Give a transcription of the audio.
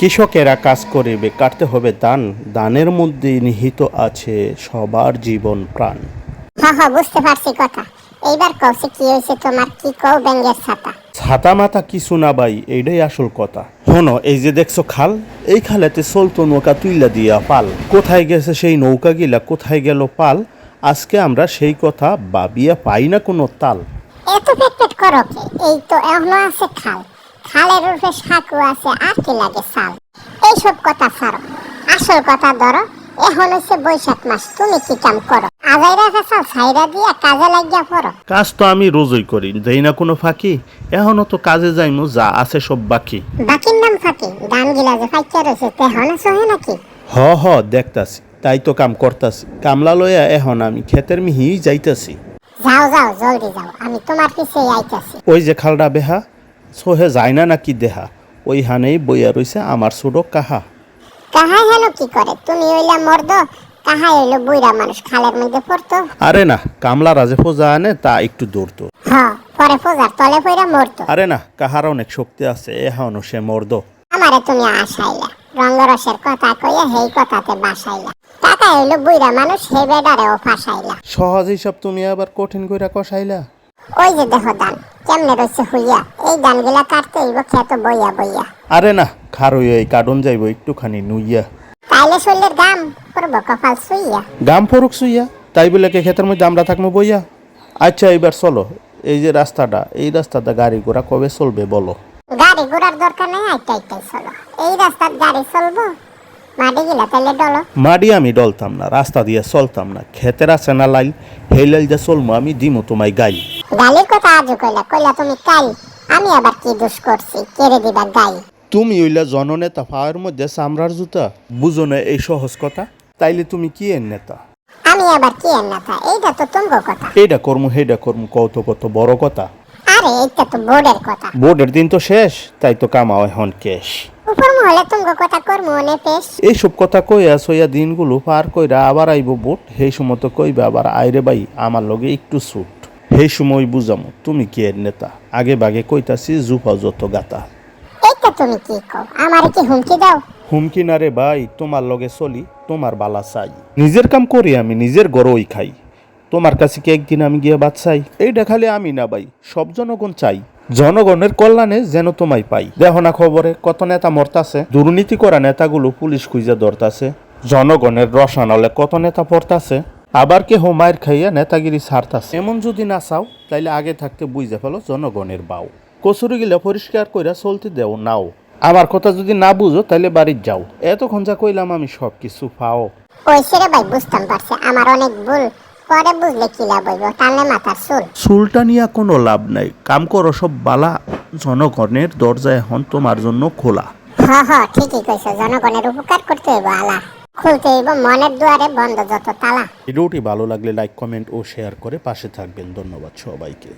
কৃষকেরা কাজ করিবে কাটতে হবে দান। দানের মধ্যে নিহিত আছে সবার জীবন প্রাণ। হ্যাঁ হ্যাঁ বুঝতে পারছি কথা। এইবার কৌশে কি হয়েছে তোমার? কি কও ব্যাঙ্গের ছাতা? ছাতা মাথা কিছু না ভাই এইটাই আসল কথা। হনো এই যে দেখছ খাল এই খালেতে চলতো নৌকা তুইলা দিয়া পাল। কোথায় গেছে সেই নৌকা গিলা কোথায় গেল পাল? আজকে আমরা সেই কথা ভাবিয়া পাই না কোনো তাল। এত পেট পেট করো এই তো এখনও আছে খাল। খালের রূপে সাকু আছে আর কি লাগে সাল এইসব কথা ছাড়ো। আসল কথা ধরো এখন হচ্ছে বৈশাখ মাস তুমি কি কাম করো? আজাইরা ফেসাল ছাইরা দিয়া কাজে লাগিয়া পড়ো। কাজ তো আমি রোজই করি দেই না কোনো ফাঁকি? এখনও তো কাজে যাইমু যা আছে সব বাকি। বাকির নাম ফাঁকি দান গিলা যে ফাইচা রয়েছে তেহন সহে নাকি? হ হ দেখতাছি তাই তো কাম করতাছি। কামলা লইয়া এখন আমি ক্ষেতের মিহি যাইতাছি। যাও যাও জলদি যাও আমি তোমার পিছে আইতাছি। ওই যে খালডা বেহা সোহে যায় না নাকি দেহা? ওই হানেই বইয়া রইছে আমার ছোট কাহা। কাহাই হেলো কি করে? তুমি হইলা মর্দ কাহাই হইল বুইরা মানুষ খালের মধ্যে পড়তো। আরে না কামলা রাজে ফোজা আনে তা একটু দৌড়তো হ পরে পূজার তলে পইরা মরতো। আরে না কাহার অনেক শক্তি আছে এখনও সে মর্দ। আমারে তুমি আসাইলা রঙ্গরসের কথা কইয়া হেই কথাতে বাসাইলা। টাকা হইল বুইরা মানুষ হে বেডারেও ফাঁসাইলা। সহজ হিসাব তুমি আবার কঠিন কইরা কষাইলা। ওই যে দেখো দান কেমনে রয়েছে হইয়া? এই দানগুলা কাটতে হইব খেত বইয়া বইয়া। আরে না খারই এই কার্টুন যাইব একটুখানি নুইয়া। তাইলে শরীরের গাম করব কপাল শুইয়া গাম ফরুক সুইয়া তাই বলে কে ক্ষেতের মধ্যে আমরা থাকব বইয়া। আচ্ছা এবার চলো এই যে রাস্তাটা এই রাস্তাটা গাড়ি ঘোড়া কবে চলবে বলো। গাড়ি ঘোড়ার দরকার নেই আইটা আইটাই চলো। এই রাস্তার গাড়ি চলবো মাডি আমি ডলতাম না রাস্তা দিয়ে চলতাম না। ক্ষেতের আছে না লাইল হেই লাইল যে চলমু আমি দিমু তোমায় গাই গালির কথা আজও কইলা কইলা তুমি কাল আমি আবার কি দোষ করছি কেড়ে দিবা গাই তুমি ওইলা জননেতা পাওয়ার মধ্যে চামড়ার জুতা। বুঝো না এই সহজ কথা তাইলে তুমি কি এর নেতা? আমি আবার কি এর নাথা এইটা তো তুমগো কথা। এইটা কর্ম হেইটা কর্ম কত কত বড় কথা। আরে এইটা তো বোর্ডের কথা। বোর্ডের দিন তো শেষ তাই তো কামাও এখন কেশ। এইসব কথা কইয়া সইয়া দিনগুলো পার কইরা আবার আইব বোট। সেই সময় তো কইবা আবার আইরে বাই আমার লগে একটু ছুট সেই সময় বুঝামো তুমি কি এর নেতা? আগে বাগে কইতাছি জুফা যত গাতা। তুমি কি কও? আমারে কি হুমকি দাও? হুমকি না রে ভাই তোমার লগে চলি তোমার বালা চাই। নিজের কাম করি আমি নিজের গরই খাই। তোমার কাছে কি একদিন আমি গিয়ে বাদ চাই? এইটা খালি আমি না ভাই সব জনগণ চাই। জনগণের কল্যাণে যেন তোমায় পাই। দেখো না খবরে, কত নেতা মরতাছে। দুর্নীতি করা নেতাগুলো পুলিশ খুঁজে ধরতাছে। জনগণের রসানলে কত নেতা পড়তাছে। আবার কে হোমায়ের খাইয়া নেতাগিরি ছাড়তাছে। এমন যদি না চাও, তাইলে আগে থাকতে বুঝে ফেলো জনগণের বাউ। কচুরি গিলা পরিষ্কার কইরা চলতে দেও নাও। আমার কথা যদি না বুঝো তাহলে বাড়ির যাও। এতক্ষণ যা কইলাম আমি সব কিছু পাও। ওই ভাই, বুঝতাম পারছে। আমার অনেক ভুল পরে বুঝলে কি লাভ হইব? টানলে মাথার চুল। চুলটা নিয়ে কোনো লাভ নাই। কাম করো সব বালা। জনগণের দরজা এখন তোমার জন্য খোলা। হ হ ঠিকই কইছো। জনগণের উপকার করতে হইব আলা। খুলতে হইব মনের দুয়ারে বন্ধ যত তালা। ভিডিওটি ভালো লাগলে লাইক কমেন্ট ও শেয়ার করে পাশে থাকবেন। ধন্যবাদ সবাইকে।